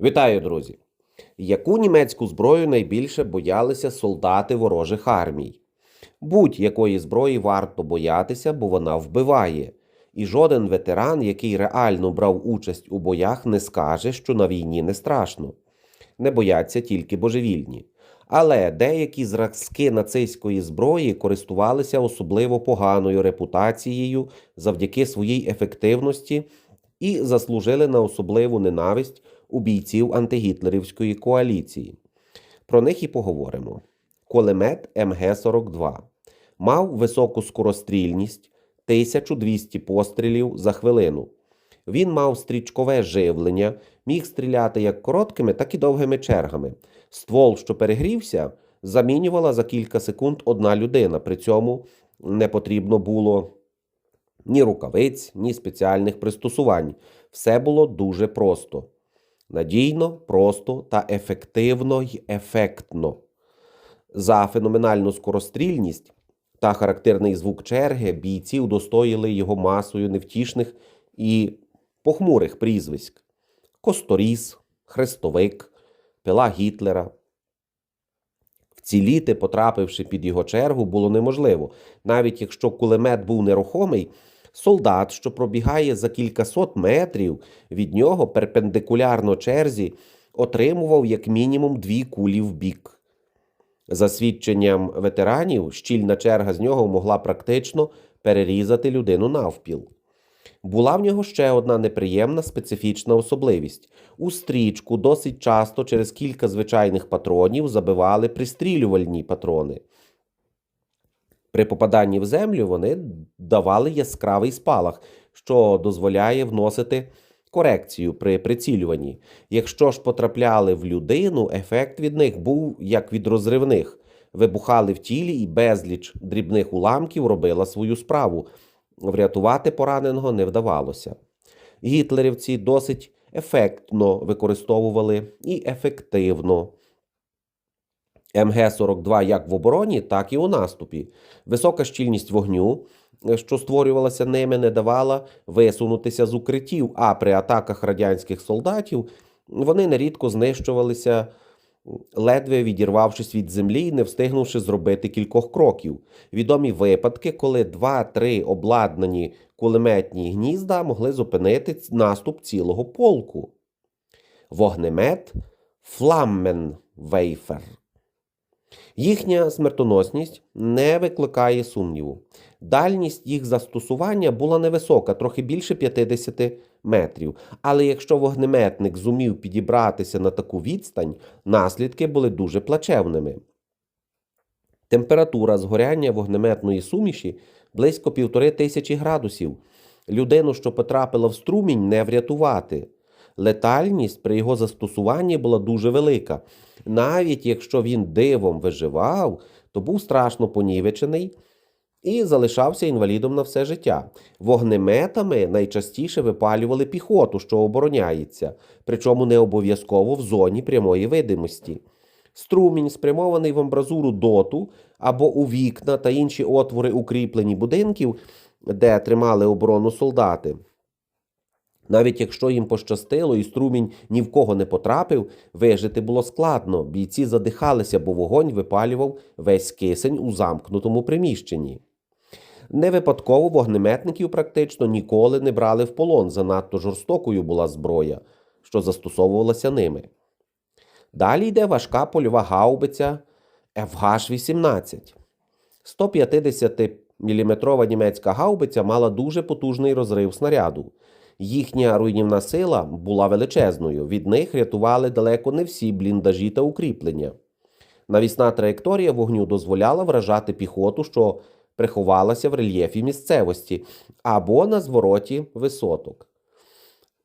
Вітаю, друзі! Яку німецьку зброю найбільше боялися солдати ворожих армій? Будь-якої зброї варто боятися, бо вона вбиває. І жоден ветеран, який реально брав участь у боях, не скаже, що на війні не страшно. Не бояться тільки божевільні. Але деякі зразки нацистської зброї користувалися особливо поганою репутацією завдяки своїй ефективності і заслужили на особливу ненависть у бійців антигітлерівської коаліції. Про них і поговоримо. Кулемет МГ-42 мав високу скорострільність 1200 пострілів за хвилину. Він мав стрічкове живлення, міг стріляти як короткими, так і довгими чергами. Ствол, що перегрівся, замінювала за кілька секунд одна людина. При цьому не потрібно було ні рукавиць, ні спеціальних пристосувань. Все було дуже просто. Надійно, просто та ефективно й ефектно. За феноменальну скорострільність та характерний звук черги бійці удостоїли його масою невтішних і похмурих прізвиськ: Косторіс, Хрестовик, Пила Гітлера. Вціліти, потрапивши під його чергу, було неможливо. Навіть якщо кулемет був нерухомий, солдат, що пробігає за кількасот метрів від нього перпендикулярно черзі, отримував як мінімум дві кулі в бік. За свідченням ветеранів, щільна черга з нього могла практично перерізати людину навпіл. Була в нього ще одна неприємна специфічна особливість. У стрічку досить часто через кілька звичайних патронів забивали пристрілювальні патрони. При попаданні в землю вони давали яскравий спалах, що дозволяє вносити корекцію при прицілюванні. Якщо ж потрапляли в людину, ефект від них був як від розривних, вибухали в тілі і безліч дрібних уламків робила свою справу. Врятувати пораненого не вдавалося. Гітлерівці досить ефектно використовували і ефективно МГ-42 як в обороні, так і у наступі. Висока щільність вогню, що створювалася ними, не давала висунутися з укриттів, а при атаках радянських солдатів вони нерідко знищувалися, ледве відірвавшись від землі і не встигнувши зробити кількох кроків. Відомі випадки, коли два-три обладнані кулеметні гнізда могли зупинити наступ цілого полку. Вогнемет Фламменвейфер. Їхня смертоносність не викликає сумніву. Дальність їх застосування була невисока, трохи більше 50 метрів. Але якщо вогнеметник зумів підібратися на таку відстань, наслідки були дуже плачевними. Температура згоряння вогнеметної суміші близько півтори тисячі градусів. Людину, що потрапила в струмінь, не врятувати. Летальність при його застосуванні була дуже велика. Навіть якщо він дивом виживав, то був страшно понівечений і залишався інвалідом на все життя. Вогнеметами найчастіше випалювали піхоту, що обороняється, причому не обов'язково в зоні прямої видимості. Струмінь, спрямований в амбразуру доту або у вікна та інші отвори укріплені будинків, де тримали оборону солдати. Навіть якщо їм пощастило і струмінь ні в кого не потрапив, вижити було складно. Бійці задихалися, бо вогонь випалював весь кисень у замкнутому приміщенні. Не випадково вогнеметників практично ніколи не брали в полон, занадто жорстокою була зброя, що застосовувалася ними. Далі йде важка польова гаубиця FH-18. 150-мм німецька гаубиця мала дуже потужний розрив снаряду. Їхня руйнівна сила була величезною, від них рятували далеко не всі бліндажі та укріплення. Навісна траєкторія вогню дозволяла вражати піхоту, що приховалася в рельєфі місцевості, або на звороті висоток.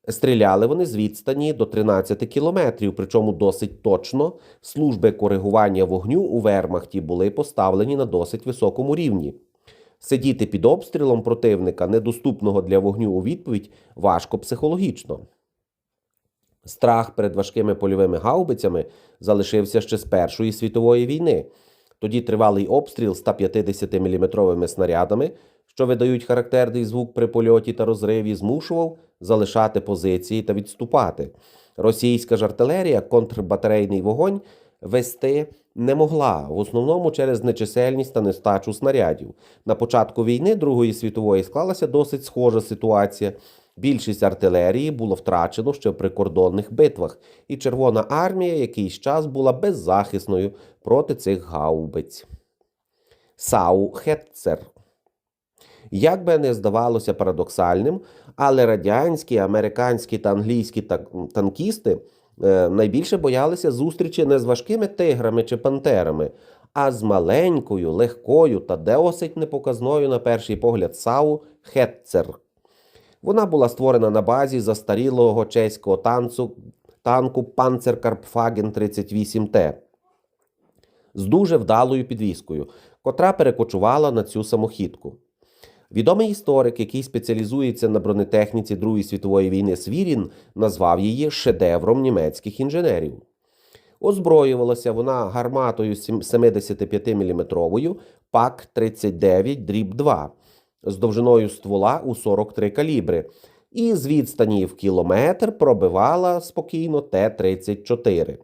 Стріляли вони з відстані до 13 кілометрів, причому досить точно служби коригування вогню у Вермахті були поставлені на досить високому рівні. Сидіти під обстрілом противника, недоступного для вогню у відповідь, важко психологічно. Страх перед важкими польовими гаубицями залишився ще з Першої світової війни. Тоді тривалий обстріл 150-мм снарядами, що видають характерний звук при польоті та розриві, змушував залишати позиції та відступати. Російська ж артилерія контрбатарейний вогонь вести не могла, в основному через нечисельність та нестачу снарядів. На початку війни Другої світової склалася досить схожа ситуація. Більшість артилерії було втрачено ще в прикордонних битвах, і Червона армія якийсь час була беззахисною проти цих гаубиць. Сау Хетцер. Як би не здавалося парадоксальним, але радянські, американські та англійські танкісти найбільше боялися зустрічі не з важкими тиграми чи пантерами, а з маленькою, легкою та досить непоказною на перший погляд САУ Хетцер. Вона була створена на базі застарілого чеського танцу, танку Panzerkampfwagen 38T з дуже вдалою підвіскою, котра перекочувала на цю самохідку. Відомий історик, який спеціалізується на бронетехніці Другої світової війни Свірін, назвав її шедевром німецьких інженерів. Озброювалася вона гарматою 75-мм ПАК-39 дріб 2 з довжиною ствола у 43 калібри, і з відстані в кілометр пробивала спокійно Т-34.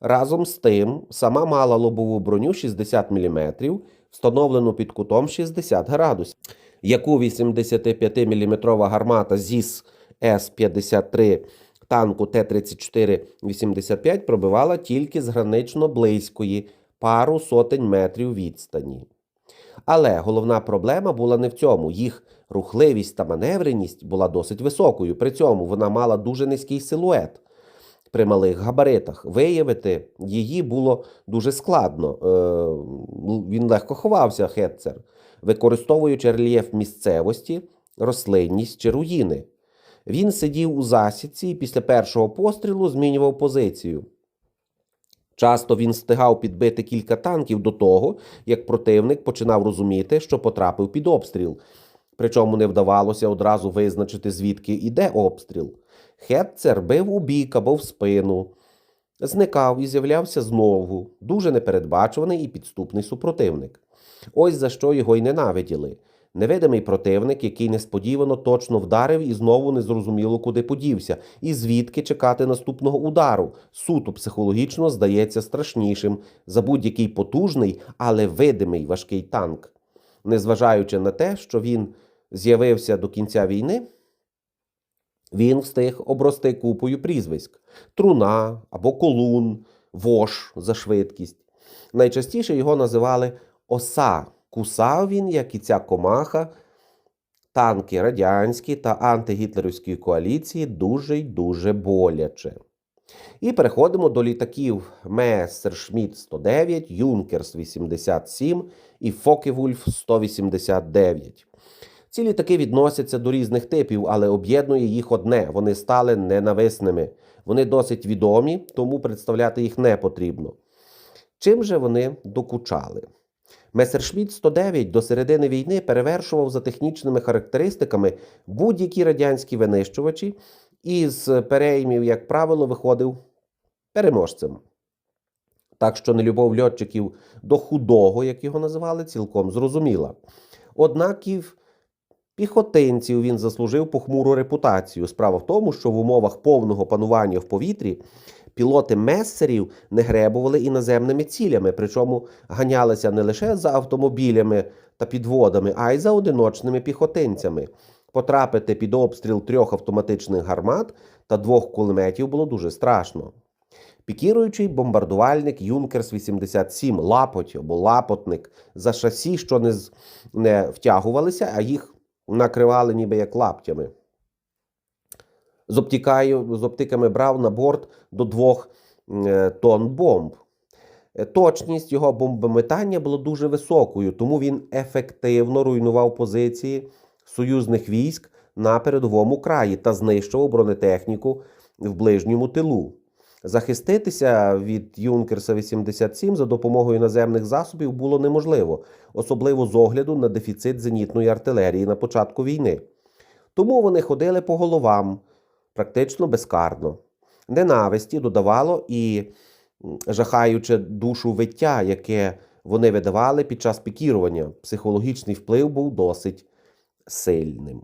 Разом з тим, сама мала лобову броню 60 мм, встановлену під кутом 60 градусів, яку 85-мм гармата ЗІС С-53 танку Т-34-85 пробивала тільки з гранично близької пару сотень метрів відстані. Але головна проблема була не в цьому. Їх рухливість та маневреність була досить високою. При цьому вона мала дуже низький силует. При малих габаритах виявити її було дуже складно. Е, Він легко ховався, Хетцер, використовуючи рельєф місцевості, рослинність чи руїни. Він сидів у засідці і після першого пострілу змінював позицію. Часто він встигав підбити кілька танків до того, як противник починав розуміти, що потрапив під обстріл. Причому не вдавалося одразу визначити, звідки йде обстріл. Хетцер бив у бік або в спину, зникав і з'являвся знову, дуже непередбачуваний і підступний супротивник. Ось за що його й ненавиділи. Невидимий противник, який несподівано точно вдарив і знову незрозуміло куди подівся, і звідки чекати наступного удару. Суто психологічно здається страшнішим за будь-який потужний, але видимий важкий танк. Незважаючи на те, що він з'явився до кінця війни, він встиг обрости купою прізвиськ: Труна або Колун, Вош за швидкість. Найчастіше його називали Оса. Кусав він, як і ця комаха, танки радянські та антигітлерівської коаліції дуже й дуже боляче. І переходимо до літаків Мессершмітт 109, Юнкерс 87 і Фокевульф 189. Ці літаки відносяться до різних типів, але об'єднує їх одне: вони стали ненависними. Вони досить відомі, тому представляти їх не потрібно. Чим же вони докучали? Месершмітт 109 до середини війни перевершував за технічними характеристиками будь-які радянські винищувачі і з переймів, як правило, виходив переможцем. Так що нелюбов льотчиків до худого, як його називали, цілком зрозуміла. Однак і в піхотинців він заслужив похмуру репутацію. Справа в тому, що в умовах повного панування в повітрі пілоти мессерів не гребували іноземними цілями, причому ганялися не лише за автомобілями та підводами, а й за одиночними піхотинцями. Потрапити під обстріл трьох автоматичних гармат та двох кулеметів було дуже страшно. Пікіруючий бомбардувальник Юнкерс 87 лапоть або лапотник за шасі, що не, не втягувалися, а їх накривали ніби як лаптями. З, обтікаю, з оптиками брав на борт до двох е, тонн бомб. Е, Точність його бомбометання була дуже високою, тому він ефективно руйнував позиції союзних військ на передовому краї та знищував бронетехніку в ближньому тилу. Захиститися від Юнкерса 87 за допомогою наземних засобів було неможливо, особливо з огляду на дефіцит зенітної артилерії на початку війни. Тому вони ходили по головам практично безкарно. Ненависті додавало і жахаюче душу виття, яке вони видавали під час пікірування. Психологічний вплив був досить сильним.